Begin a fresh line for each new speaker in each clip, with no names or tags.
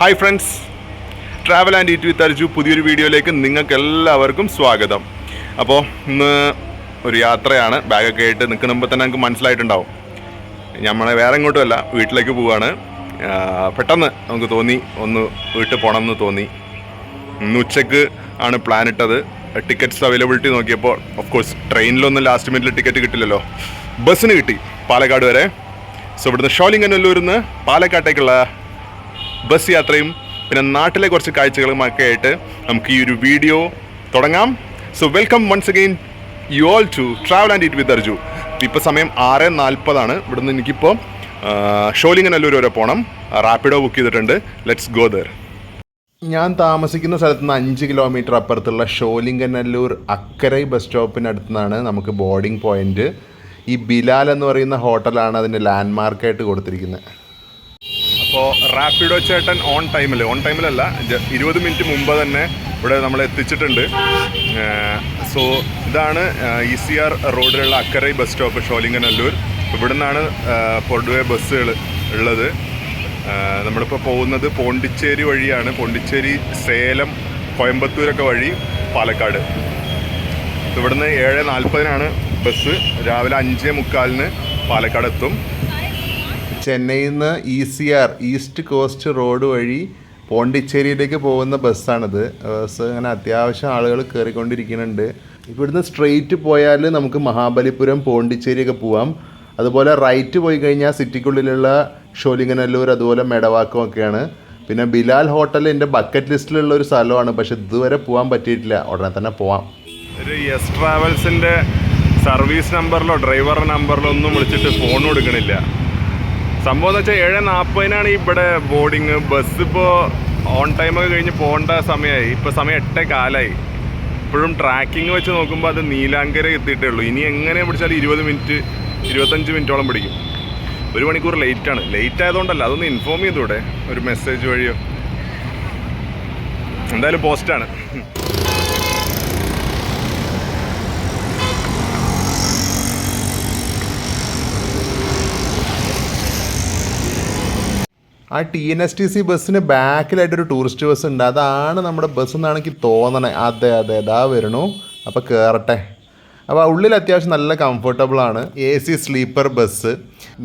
Hi friends travel and eat with Arju പുതിയൊരു വീഡിയോയിലേക്ക് നിങ്ങൾക്ക് എല്ലാവർക്കും സ്വാഗതം. അപ്പോൾ ഇന്ന് ഒരു യാത്രയാണ്. ബാഗൊക്കെ ആയിട്ട് നിൽക്കുമ്പോൾ തന്നെ നമുക്ക് മനസ്സിലായിട്ടുണ്ടാവും. നമ്മളെ വേറെ എങ്ങോട്ടുമല്ല വീട്ടിലേക്ക് പോവാണ്. പെട്ടെന്ന് നമുക്ക് തോന്നി ഒന്ന് വീട്ടിൽ പോകണം എന്ന് തോന്നി. ഇന്ന് ഉച്ചയ്ക്ക് ആണ് പ്ലാൻ ഇട്ടത്. ടിക്കറ്റ്സ് അവൈലബിലിറ്റി നോക്കിയപ്പോൾ ഓഫ് കോഴ്സ് ട്രെയിനിലൊന്നും ലാസ്റ്റ് മിനിറ്റിൽ ടിക്കറ്റ് കിട്ടില്ലല്ലോ. ബസ്സിന് കിട്ടി പാലക്കാട് വരെ. സോ ഇവിടുന്ന് ഷോലിംഗനല്ലൂരിൽ നിന്ന് പാലക്കാട്ടേക്കുള്ള ബസ് യാത്രയും പിന്നെ നാട്ടിലെ കുറച്ച് കാഴ്ചകളും ഒക്കെ ആയിട്ട് നമുക്ക് ഈ ഒരു വീഡിയോ തുടങ്ങാം. So welcome once again you all to travel and eat with Arju ഇപ്പോൾ സമയം ആറ് നാൽപ്പതാണ്. ഇവിടുന്ന് എനിക്കിപ്പോൾ ഷോലിംഗനല്ലൂർ വരെ പോകണം റാപ്പിഡോ ബുക്ക് ചെയ്തിട്ടുണ്ട്. ലെറ്റ്സ് ഗോ ദർ ഞാൻ താമസിക്കുന്ന സ്ഥലത്ത് നിന്ന് അഞ്ച് കിലോമീറ്റർ അപ്പുറത്തുള്ള ഷോലിംഗനല്ലൂർ അക്കരൈ ബസ് സ്റ്റോപ്പിനടുത്ത് നിന്നാണ് നമുക്ക് ബോർഡിംഗ് പോയിന്റ് ഈ ബിലാൽ എന്ന് പറയുന്ന ഹോട്ടലാണ് അതിന്റെ ലാൻഡ്മാർക്കായിട്ട് കൊടുത്തിരിക്കുന്നത്. അപ്പോൾ റാപ്പിഡോ ചേട്ടൻ ഓൺ ടൈമിൽ ഓൺ ടൈമിലല്ല ഇരുപത് മിനിറ്റ് മുമ്പ് തന്നെ ഇവിടെ നമ്മൾ എത്തിച്ചിട്ടുണ്ട്. സോ ഇതാണ് ഇ സി ആർ റോഡിലുള്ള അക്കരൈ ബസ് സ്റ്റോപ്പ് ഷോലിംഗനല്ലൂർ. ഇവിടെ നിന്നാണ് പൊടുവേ ബസ്സുകൾ ഉള്ളത്. നമ്മളിപ്പോൾ പോകുന്നത് പോണ്ടിച്ചേരി വഴിയാണ്. പോണ്ടിച്ചേരി സേലം കോയമ്പത്തൂരൊക്കെ വഴി പാലക്കാട്. ഇവിടുന്ന് ഏഴ് നാൽപ്പതിനാണ് ബസ് രാവിലെ അഞ്ചേ മുക്കാലിന് പാലക്കാട് എത്തും ചെന്നൈയിൽ നിന്ന് E C R East Coast Road വഴി പോണ്ടിച്ചേരിയിലേക്ക് പോകുന്ന ബസ്സാണിത്. ബസ് അങ്ങനെ അത്യാവശ്യം ആളുകൾ കയറിക്കൊണ്ടിരിക്കുന്നുണ്ട് ഇവിടുന്ന് സ്ട്രെയിറ്റ് പോയാൽ നമുക്ക് മഹാബലിപുരം പോണ്ടിച്ചേരിയൊക്കെ പോവാം. അതുപോലെ റൈറ്റ് പോയി കഴിഞ്ഞാൽ സിറ്റിക്കുള്ളിലുള്ള ഷോലിംഗനല്ലൂർ അതുപോലെ മെടവാക്കം ഒക്കെയാണ്. പിന്നെ ബിലാൽ ഹോട്ടൽ എന്റെ ബക്കറ്റ് ലിസ്റ്റിലുള്ള ഒരു സ്ഥലമാണ്. പക്ഷെ ഇതുവരെ പോകാൻ പറ്റിയിട്ടില്ല. ഉടനെ തന്നെ പോവാം. ഒരു യെസ് ട്രാവൽസിന്റെ സർവീസ് നമ്പറിലോ ഡ്രൈവറുടെ നമ്പറിലോ ഒന്നും വിളിച്ചിട്ട് ഫോൺ കൊടുക്കണില്ല സംഭവം എന്ന് വെച്ചാൽ ഏഴ് നാൽപ്പതിനാണ് ഇവിടെ ബോർഡിങ് ബസ് ഇപ്പോൾ ഓൺ ടൈമൊക്കെ കഴിഞ്ഞ് പോകേണ്ട സമയമായി ഇപ്പോൾ സമയം എട്ടേ കാലായി. ഇപ്പോഴും ട്രാക്കിംഗ് വെച്ച് നോക്കുമ്പോൾ അത് നീലാങ്കര എത്തിയിട്ടേ ഉള്ളൂ. ഇനി എങ്ങനെ പിടിച്ചാൽ ഇരുപത് മിനിറ്റ് ഇരുപത്തഞ്ച് മിനിറ്റോളം പിടിക്കും. ഒരു മണിക്കൂർ ലേറ്റാണ് ലേറ്റ് ആയതുകൊണ്ടല്ല അതൊന്ന് ഇൻഫോം ചെയ്തൂടെ? ഒരു മെസ്സേജ് വഴിയോ? എന്തായാലും പോസ്റ്റാണ് ആ T N S T C ബസ്സിന് ബാക്കിലായിട്ടൊരു ടൂറിസ്റ്റ് ബസ് ഉണ്ട്. അതാണ് നമ്മുടെ ബസ് എന്നാണ് എനിക്ക് തോന്നണേ. അതെ അതെ അതാ വരണു അപ്പോൾ കയറട്ടെ അപ്പോൾ ഉള്ളിൽ അത്യാവശ്യം നല്ല കംഫർട്ടബിൾ ആണ്. എ സി സ്ലീപ്പർ ബസ്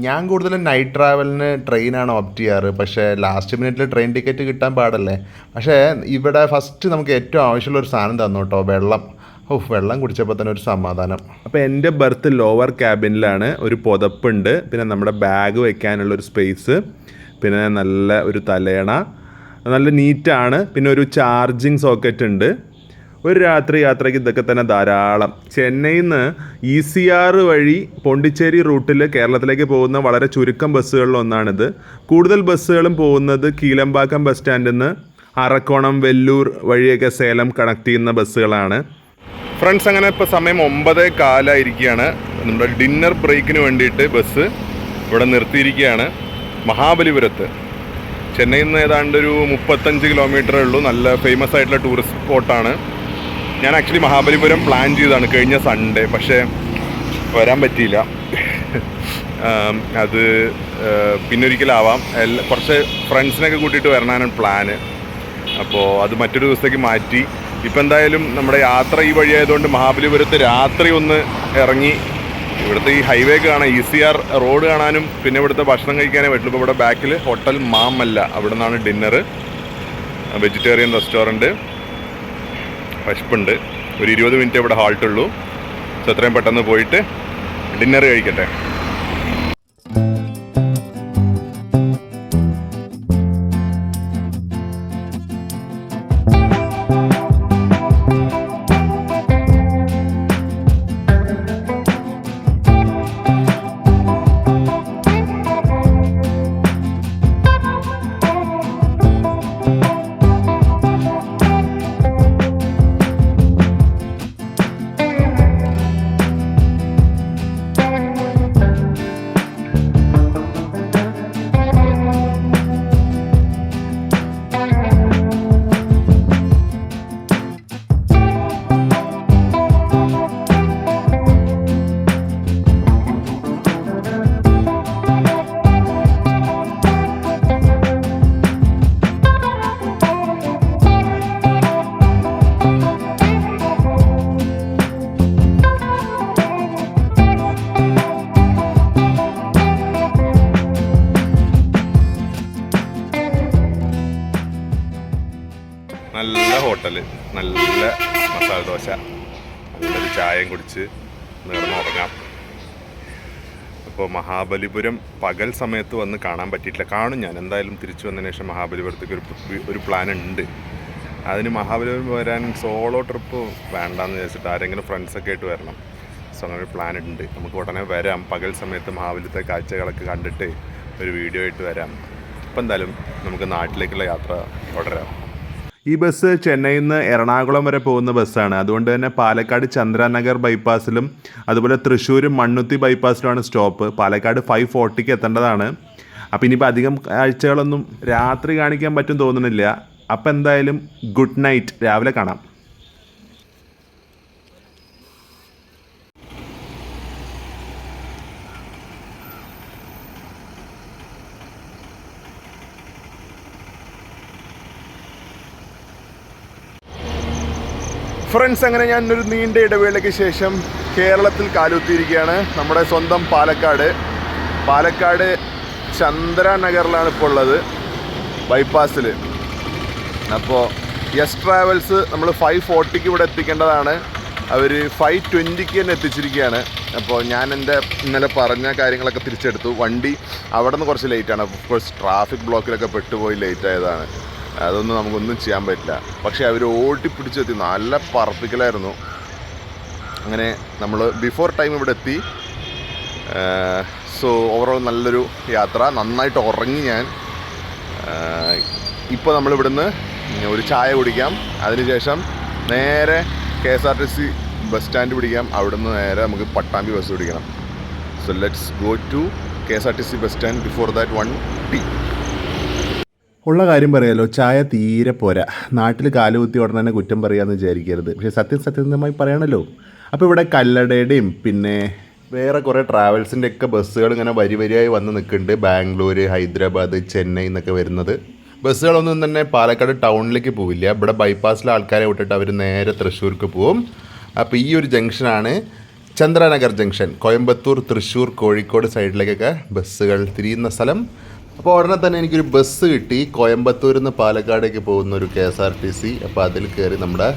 ഞാൻ കൂടുതലും നൈറ്റ് ട്രാവലിന് ട്രെയിനാണ് ഓപ്റ്റ് ചെയ്യാറ്. പക്ഷേ ലാസ്റ്റ് മിനിറ്റിൽ ട്രെയിൻ ടിക്കറ്റ് കിട്ടാൻ പാടല്ലേ? പക്ഷേ ഇവിടെ ഫസ്റ്റ് നമുക്ക് ഏറ്റവും ആവശ്യമുള്ള ഒരു സാധനം തന്നു കേട്ടോ വെള്ളം. ഓ വെള്ളം കുടിച്ചപ്പോൾ തന്നെ ഒരു സമാധാനം. അപ്പോൾ എന്റെ ബർത്ത് ലോവർ ക്യാബിനിലാണ് ഒരു പുതപ്പുണ്ട്. പിന്നെ നമ്മുടെ ബാഗ് വെക്കാനുള്ള ഒരു സ്പേസ് പിന്നെ നല്ല ഒരു തലേണ നല്ല നീറ്റാണ്. പിന്നെ ഒരു ചാർജിങ് സോക്കറ്റ് ഉണ്ട്. ഒരു രാത്രി യാത്രയ്ക്ക് ഇതൊക്കെ തന്നെ ധാരാളം. ചെന്നൈയിൽ നിന്ന് ഇ സി ആർ വഴി പോണ്ടിച്ചേരി റൂട്ടിൽ കേരളത്തിലേക്ക് പോകുന്ന വളരെ ചുരുക്കം ബസ്സുകളിൽ ഒന്നാണിത്. കൂടുതൽ ബസ്സുകളും പോകുന്നത് കീലമ്പാക്കം ബസ് സ്റ്റാൻഡിൽ നിന്ന് അറക്കോണം വെല്ലൂർ വഴിയൊക്കെ സേലം കണക്ട് ചെയ്യുന്ന ബസ്സുകളാണ്. ഫ്രണ്ട്സ് അങ്ങനെ ഇപ്പോൾ സമയം ഒമ്പതേ കാലായിരിക്കുകയാണ്. നമ്മുടെ ഡിന്നർ ബ്രേക്കിന് വേണ്ടിയിട്ട് ബസ് ഇവിടെ നിർത്തിയിരിക്കുകയാണ്. മഹാബലിപുരത്ത്. ചെന്നൈയിൽ നിന്ന് ഏതാണ്ട് ഒരു മുപ്പത്തഞ്ച് കിലോമീറ്റർ ഉള്ളൂ. നല്ല ഫേമസ് ആയിട്ടുള്ള ടൂറിസ്റ്റ് സ്പോട്ടാണ് ഞാൻ ആക്ച്വലി മഹാബലിപുരം പ്ലാൻ ചെയ്തതാണ് കഴിഞ്ഞ സൺഡേ പക്ഷേ വരാൻ പറ്റിയില്ല. അത് പിന്നെ പിന്നൊരിക്കലാവാം. എല്ലാ കുറച്ച് ഫ്രണ്ട്സിനൊക്കെ കൂട്ടിയിട്ട് വരണാനാണ് പ്ലാന് അപ്പോൾ അത് മറ്റൊരു ദിവസത്തേക്ക് മാറ്റി. ഇപ്പം എന്തായാലും നമ്മുടെ യാത്ര ഈ വഴിയായതുകൊണ്ട് മഹാബലിപുരത്ത് രാത്രി ഒന്ന് ഇറങ്ങി ഇവിടുത്തെ ഈ ഹൈവേ കാണാൻ ഇ സി ആർ റോഡ് കാണാനും പിന്നെ ഇവിടുത്തെ ഭക്ഷണം കഴിക്കാനേ പറ്റുള്ളൂ ഇപ്പോൾ ഇവിടെ ബാക്കിൽ ഹോട്ടൽ മാമല്ല. അവിടെ നിന്നാണ് ഡിന്നർ വെജിറ്റേറിയൻ റെസ്റ്റോറന്റ് വിശപ്പുണ്ട് ഒരു ഇരുപത് മിനിറ്റ് ഇവിടെ ഹാൾട്ടുള്ളൂ സോ എത്രയും പെട്ടെന്ന് പോയിട്ട് ഡിന്നർ കഴിക്കട്ടെ. മസാല ദോശ നല്ലൊരു ചായയും കുടിച്ച് നേർന്ന് ഉറങ്ങാം. അപ്പോൾ മഹാബലിപുരം പകൽ സമയത്ത് വന്ന് കാണാൻ പറ്റിയിട്ടില്ല. കാണും ഞാൻ. എന്തായാലും തിരിച്ചു വന്നതിന് ശേഷം മഹാബലിപുരത്തേക്ക് ഒരു ഒരു പ്ലാൻ ഉണ്ട്. അതിന് മഹാബലിപുരം വരാൻ സോളോ ട്രിപ്പ് വേണ്ടാന്ന് വിചാരിച്ചിട്ട് ആരെങ്കിലും ഫ്രണ്ട്സൊക്കെ ആയിട്ട് വരണം. സോ അങ്ങനെ ഒരു പ്ലാൻ ഉണ്ട്. നമുക്ക് ഉടനെ വരാം. പകൽ സമയത്ത് മഹാബലിത്തെ കാഴ്ചകളൊക്കെ കണ്ടിട്ട് ഒരു വീഡിയോ ആയിട്ട് വരാം. അപ്പം എന്തായാലും നമുക്ക് നാട്ടിലേക്കുള്ള യാത്ര തുടരാം. ഈ ബസ് ചെന്നൈയിൽ നിന്ന് എറണാകുളം വരെ പോകുന്ന ബസ്സാണ്. അതുകൊണ്ട് തന്നെ പാലക്കാട് ചന്ദ്രനഗർ ബൈപ്പാസിലും അതുപോലെ തൃശ്ശൂർ മണ്ണുത്തി ബൈപ്പാസിലുമാണ് സ്റ്റോപ്പ്. പാലക്കാട് ഫൈവ് ഫോർട്ടിക്ക് എത്തേണ്ടതാണ്. അപ്പോൾ ഇനിയിപ്പോൾ അധികം ആഴ്ചകളൊന്നും രാത്രി കാണിക്കാൻ പറ്റും തോന്നുന്നില്ല. അപ്പോൾ എന്തായാലും ഗുഡ് നൈറ്റ് രാവിലെ കാണാം. ഫ്രണ്ട്സ് അങ്ങനെ ഞാൻ ഒരു നീണ്ട ഇടവേളയ്ക്ക് ശേഷം കേരളത്തിൽ കാലുത്തിയിരിക്കുകയാണ്. നമ്മുടെ സ്വന്തം പാലക്കാട്. പാലക്കാട് ചന്ദ്ര നഗറിലാണ് ഇപ്പോൾ ഉള്ളത്. ബൈപ്പാസിൽ അപ്പോൾ യെസ് ട്രാവൽസ് നമ്മൾ ഫൈവ് ഫോർട്ടിക്ക് ഇവിടെ എത്തിക്കേണ്ടതാണ്. അവർ ഫൈവ് ട്വന്റിക്ക് തന്നെ എത്തിച്ചിരിക്കുകയാണ്. അപ്പോൾ ഞാൻ എന്റെ ഇന്നലെ പറഞ്ഞ കാര്യങ്ങളൊക്കെ തിരിച്ചെടുത്തു. വണ്ടി അവിടെ നിന്ന് കുറച്ച് ലേറ്റാണ് ഓഫ് കോഴ്സ് ട്രാഫിക് ബ്ലോക്കിലൊക്കെ പെട്ടുപോയി ലേറ്റ് ആയതാണ്. അതൊന്നും നമുക്കൊന്നും ചെയ്യാൻ പറ്റില്ല. പക്ഷേ അവർ ഓട്ടിപ്പിടിച്ചെത്തി നല്ല പറപ്പിക്കലായിരുന്നു. അങ്ങനെ നമ്മൾ ബിഫോർ ടൈം ഇവിടെ എത്തി. സോ ഓവറോൾ നല്ലൊരു യാത്ര. നന്നായിട്ട് ഉറങ്ങി ഞാൻ. ഇപ്പോൾ നമ്മളിവിടുന്ന് ഒരു ചായ കുടിക്കാം. അതിനുശേഷം നേരെ K S R T C bus stand പിടിക്കാം. അവിടുന്ന് നേരെ നമുക്ക് പട്ടാമ്പി ബസ് പിടിക്കണം. So let's go to K S R T C bus stand before that one tea ഉള്ള കാര്യം പറയാലോ ചായ തീരെ പോരാ. നാട്ടിൽ കാലുകുത്തി ഉടനെ തന്നെ കുറ്റം പറയാമെന്ന് വിചാരിക്കരുത്. പക്ഷേ സത്യം സത്യസന്ധമായി പറയണല്ലോ. അപ്പോൾ ഇവിടെ കല്ലടയുടെയും പിന്നെ വേറെ കുറേ ട്രാവൽസിന്റെ ഒക്കെ ബസ്സുകൾ ഇങ്ങനെ വരി വരിയായി വന്ന് നിൽക്കുന്നുണ്ട്. ബാംഗ്ലൂർ ഹൈദരാബാദ് ചെന്നൈ എന്നൊക്കെ വരുന്നത്. ബസ്സുകളൊന്നും തന്നെ പാലക്കാട് ടൗണിലേക്ക് പോവില്ല. ഇവിടെ ബൈപ്പാസിലെ ആൾക്കാരെ വിട്ടിട്ട് അവർ നേരെ തൃശ്ശൂർക്ക് പോവും. അപ്പോൾ ഈ ഒരു ജംഗ്ഷനാണ് ചന്ദ്രനഗർ ജംഗ്ഷൻ. കോയമ്പത്തൂർ തൃശ്ശൂർ കോഴിക്കോട് സൈഡിലേക്കൊക്കെ ബസ്സുകൾ തിരിയുന്ന സ്ഥലം. അപ്പോൾ ഉടനെ തന്നെ എനിക്കൊരു ബസ് കിട്ടി. കോയമ്പത്തൂരിൽ നിന്ന് പാലക്കാടേക്ക് പോകുന്ന ഒരു K S R T C. അപ്പോൾ അതിൽ കയറി നമ്മുടെ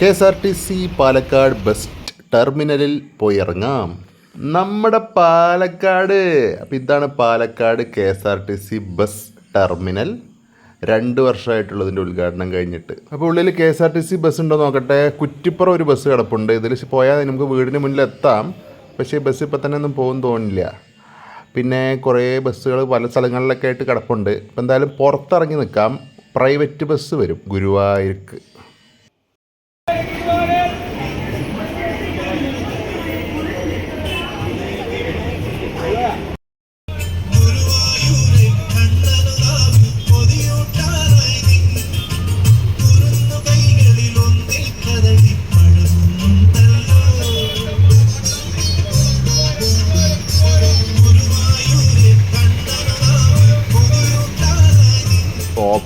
K S R T C Palakkad bus ടെർമിനലിൽ പോയി ഇറങ്ങാം നമ്മുടെ പാലക്കാട്. അപ്പോൾ ഇതാണ് Palakkad K S R T C bus terminal രണ്ട് വർഷമായിട്ടുള്ളതിന്റെ ഉദ്ഘാടനം കഴിഞ്ഞിട്ട്. അപ്പോൾ ഉള്ളിൽ K S R T C bus ഉണ്ടോ നോക്കട്ടെ. കുറ്റിപ്പുറം ഒരു ബസ് കിടപ്പുണ്ട്. ഇതിൽ പോയാൽ നമുക്ക് വീടിന് മുന്നിൽ എത്താം പക്ഷേ ബസ് ഇപ്പം തന്നെ ഒന്നും പോകും തോന്നില്ല. പിന്നെ കുറേ ബസ്സുകൾ പല സ്ഥലങ്ങളിലൊക്കെ ആയിട്ട് കിടപ്പുണ്ട്. അപ്പോൾ എന്തായാലും പുറത്തിറങ്ങി നിൽക്കാം. പ്രൈവറ്റ് ബസ് വരും. ഗുരുവായൂർക്ക്.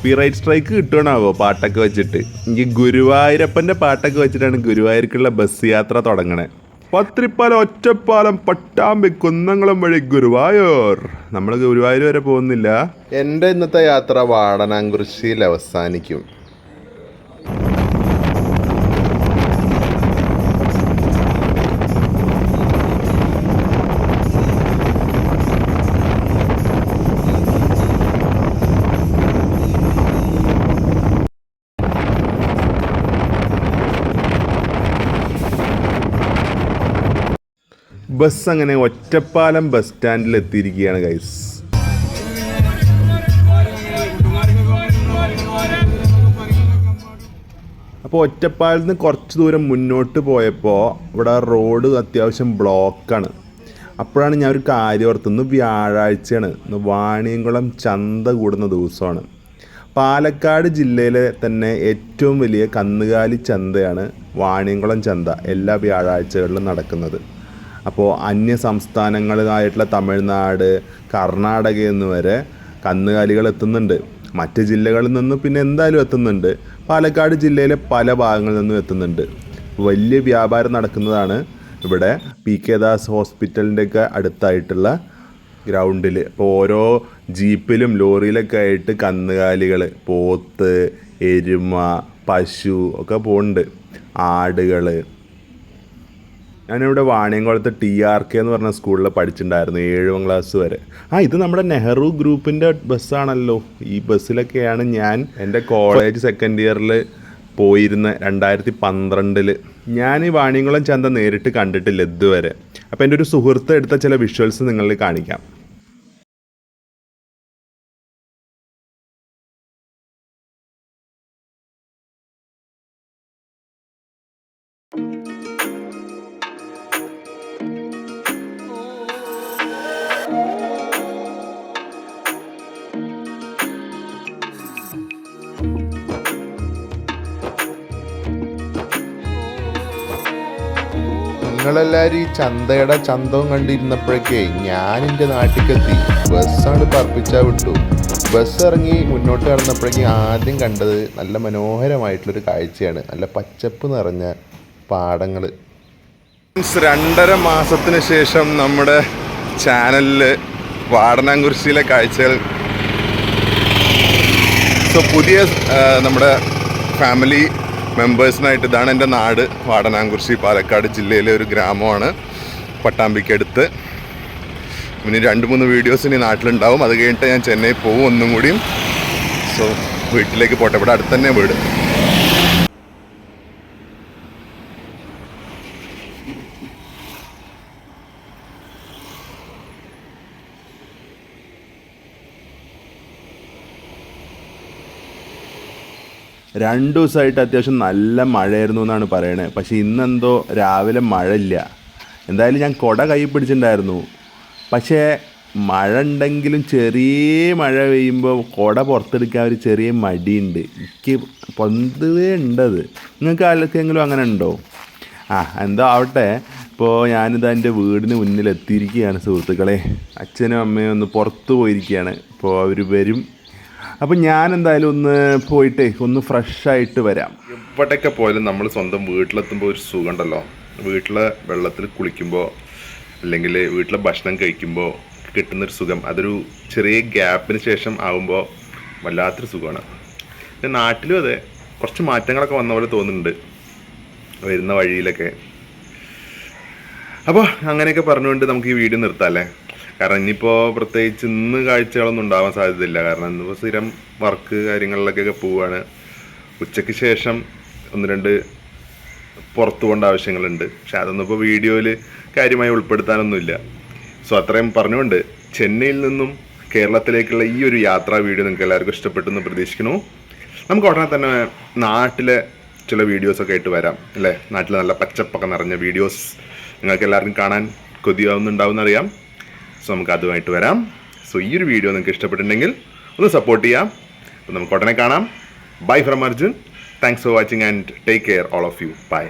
കോപ്പിറൈറ്റ് സ്ട്രൈക്ക് കിട്ടുകയാണാവോ പാട്ടൊക്കെ വെച്ചിട്ട്. എനിക്ക് ഗുരുവായൂരപ്പന്റെ പാട്ടൊക്കെ വെച്ചിട്ടാണ് ഗുരുവായൂർക്കുള്ള ബസ് യാത്ര തുടങ്ങണേ. പത്രിപ്പാലം ഒറ്റപ്പാലം പട്ടാമ്പി കുന്നംകുളം വഴി ഗുരുവായൂർ. നമ്മൾ ഗുരുവായൂർ വരെ പോകുന്നില്ല. എന്റെ ഇന്നത്തെ യാത്ര വാടനാംകുറിശ്ശിയിൽ അവസാനിക്കും. ബസ് അങ്ങനെ ഒറ്റപ്പാലം ബസ് സ്റ്റാൻഡിൽ എത്തിയിരിക്കുകയാണ് ഗൈസ് അപ്പോൾ ഒറ്റപ്പാലത്ത് നിന്ന് കുറച്ച് ദൂരം മുന്നോട്ട് പോയപ്പോൾ ഇവിടെ റോഡ് അത്യാവശ്യം ബ്ലോക്കാണ്. അപ്പോഴാണ് ഞാൻ ഒരു കാര്യം ഓർത്തുന്നത് വ്യാഴാഴ്ചയാണ്. ഇന്ന് വാണിയംകുളം ചന്ത കൂടുന്ന ദിവസമാണ്. പാലക്കാട് ജില്ലയിലെ തന്നെ ഏറ്റവും വലിയ കന്നുകാലി ചന്തയാണ് വാണിയംകുളം ചന്ത എല്ലാ വ്യാഴാഴ്ചകളിലും നടക്കുന്നത്. അപ്പോൾ അന്യ സംസ്ഥാനങ്ങളിലായിട്ടുള്ള തമിഴ്നാട് കർണാടക നിന്ന് വരെ കന്നുകാലികൾ എത്തുന്നുണ്ട്. മറ്റ് ജില്ലകളിൽ നിന്നും പിന്നെ എന്തായാലും എത്തുന്നുണ്ട്. പാലക്കാട് ജില്ലയിലെ പല ഭാഗങ്ങളിൽ നിന്നും എത്തുന്നുണ്ട്. വലിയ വ്യാപാരം നടക്കുന്നതാണ് ഇവിടെ പി കെ ദാസ് ഹോസ്പിറ്റലിന്റെയൊക്കെ അടുത്തായിട്ടുള്ള ഗ്രൗണ്ടിൽ ഇപ്പോൾ ഓരോ ജീപ്പിലും ലോറിയിലൊക്കെ ആയിട്ട് കന്നുകാലികൾ പോത്ത് എരുമ പശു ഒക്കെ പോകുന്നുണ്ട് ആടുകൾ ഞാനിവിടെ വാണിയംകുളത്ത് ടി ആർ കെ എന്ന് പറഞ്ഞ സ്കൂളിൽ പഠിച്ചിട്ടുണ്ടായിരുന്നു ഏഴാം ക്ലാസ് വരെ. ആ ഇത് നമ്മുടെ നെഹ്റു ഗ്രൂപ്പിന്റെ ബസ്സാണല്ലോ ഈ ബസ്സിലൊക്കെയാണ് ഞാൻ എന്റെ കോളേജ് സെക്കൻഡ് ഇയറിൽ പോയിരുന്ന രണ്ടായിരത്തി പന്ത്രണ്ടിൽ ഞാൻ ഈ വാണിയംകുളം ചന്ത നേരിട്ട് കണ്ടിട്ടില്ല ഇതുവരെ. അപ്പോൾ എന്റെ ഒരു സുഹൃത്ത് എടുത്ത ചില വിഷ്വൽസ് നിങ്ങളിൽ കാണിക്കാം.
നിങ്ങളെല്ലാരും ഈ ചന്തയുടെ ചന്തവും കണ്ടിരുന്നപ്പോഴേക്കേ ഞാൻ എന്റെ നാട്ടിലെത്തി ബസ്സാണ് പറപ്പിച്ചാൽ വിട്ടു. ബസ് ഇറങ്ങി മുന്നോട്ട് കടന്നപ്പോഴേക്കും ആദ്യം കണ്ടത് നല്ല മനോഹരമായിട്ടുള്ളൊരു കാഴ്ചയാണ്. നല്ല പച്ചപ്പ് നിറഞ്ഞ പാടങ്ങൾ
രണ്ടര മാസത്തിന് ശേഷം നമ്മുടെ ചാനലിൽ വാടനാംകുരിശിയിലെ കാഴ്ചകൾ. സോ പുതിയ നമ്മുടെ ഫാമിലി മെമ്പേഴ്സിനായിട്ട് ഇതാണ് എന്റെ നാട്. വാടനാംകുറിശ്ശി പാലക്കാട് ജില്ലയിലെ ഒരു ഗ്രാമമാണ്. പട്ടാമ്പിക്കടുത്ത്. ഇനി രണ്ട് മൂന്ന് വീഡിയോസ് ഇനി നാട്ടിലുണ്ടാവും. അത് കഴിഞ്ഞിട്ട് ഞാൻ ചെന്നൈ പോകും ഒന്നും കൂടിയും. സോ വീട്ടിലേക്ക് പോട്ടെ. ഇവിടെ അടുത്ത് തന്നെ വീട്. രണ്ട് ദിവസമായിട്ട് അത്യാവശ്യം നല്ല മഴയായിരുന്നു എന്നാണ് പറയണത് പക്ഷേ ഇന്നെന്തോ രാവിലെ മഴ ഇല്ല എന്തായാലും ഞാൻ കൊട കൈ പിടിച്ചിട്ടുണ്ടായിരുന്നു. പക്ഷേ മഴ ഉണ്ടെങ്കിലും ചെറിയ മഴ പെയ്യുമ്പോൾ കുട പുറത്തെടുക്കാൻ ഒരു ചെറിയ മടിയുണ്ട്. എനിക്ക് പൊതുവേ ഉണ്ടത്. നിങ്ങൾക്ക് ആർക്കെങ്കിലും അങ്ങനെ ഉണ്ടോ? ആ എന്തോ ആവട്ടെ. ഇപ്പോൾ ഞാനിത് എന്റെ വീടിന് മുന്നിൽ എത്തിയിരിക്കുകയാണ് സുഹൃത്തുക്കളെ. അച്ഛനും അമ്മയും ഒന്ന് പുറത്ത് പോയിരിക്കുകയാണ്. ഇപ്പോൾ അവർ വരും. അപ്പം ഞാൻ എന്തായാലും ഒന്ന് പോയിട്ട് ഒന്ന് ഫ്രഷ് ആയിട്ട് വരാം. എവിടെയൊക്കെ പോയാലും നമ്മൾ സ്വന്തം വീട്ടിലെത്തുമ്പോൾ ഒരു സുഖമുണ്ടല്ലോ. വീട്ടിലെ വെള്ളത്തിൽ കുളിക്കുമ്പോൾ അല്ലെങ്കിൽ വീട്ടിലെ ഭക്ഷണം കഴിക്കുമ്പോൾ കിട്ടുന്നൊരു സുഖം. അതൊരു ചെറിയ ഗ്യാപ്പിന് ശേഷം ആകുമ്പോൾ വല്ലാത്തൊരു സുഖമാണ്. പിന്നെ നാട്ടിലും അതെ കുറച്ച് മാറ്റങ്ങളൊക്കെ വന്ന പോലെ തോന്നുന്നുണ്ട്. വരുന്ന വഴിയിലൊക്കെ. അപ്പോൾ അങ്ങനെയൊക്കെ പറഞ്ഞുകൊണ്ട് നമുക്ക് ഈ വീഡിയോ നിർത്താം അല്ലേ? കാരണം ഇനിയിപ്പോൾ പ്രത്യേകിച്ച് ഇന്ന് കാഴ്ചകളൊന്നും ഉണ്ടാവാൻ സാധ്യതയില്ല. കാരണം ഇന്നിപ്പോൾ സ്ഥിരം വർക്ക് കാര്യങ്ങളിലൊക്കെ പോവുകയാണ് ഉച്ചയ്ക്ക് ശേഷം ഒന്ന് രണ്ട് പുറത്തു പോകേണ്ട ആവശ്യങ്ങളുണ്ട്. പക്ഷെ അതൊന്നും ഇപ്പോൾ വീഡിയോയിൽ കാര്യമായി ഉൾപ്പെടുത്താനൊന്നുമില്ല. സോ അത്രയും പറഞ്ഞുകൊണ്ട് ചെന്നൈയിൽ നിന്നും കേരളത്തിലേക്കുള്ള ഈ ഒരു യാത്രാ വീഡിയോ നിങ്ങൾക്ക് എല്ലാവർക്കും ഇഷ്ടപ്പെട്ടു എന്ന് പ്രതീക്ഷിക്കുന്നു. നമുക്ക് ഉടനെ തന്നെ നാട്ടിലെ ചില വീഡിയോസൊക്കെ ആയിട്ട് വരാം അല്ലേ? നാട്ടിൽ നല്ല പച്ചപ്പൊക്കെ നിറഞ്ഞ വീഡിയോസ് നിങ്ങൾക്ക് എല്ലാവർക്കും കാണാൻ കൊതിയാവുന്നുണ്ടാവും എന്നറിയാം. സോ നമുക്ക് അതുമായിട്ട് വരാം. സോ ഈ ഒരു വീഡിയോ നിങ്ങൾക്ക് ഇഷ്ടപ്പെട്ടിട്ടുണ്ടെങ്കിൽ ഒന്ന് സപ്പോർട്ട് ചെയ്യാം. അപ്പോൾ നമുക്ക് ഉടനെ കാണാം. Bye from Arjun thanks for watching and take care all of you bye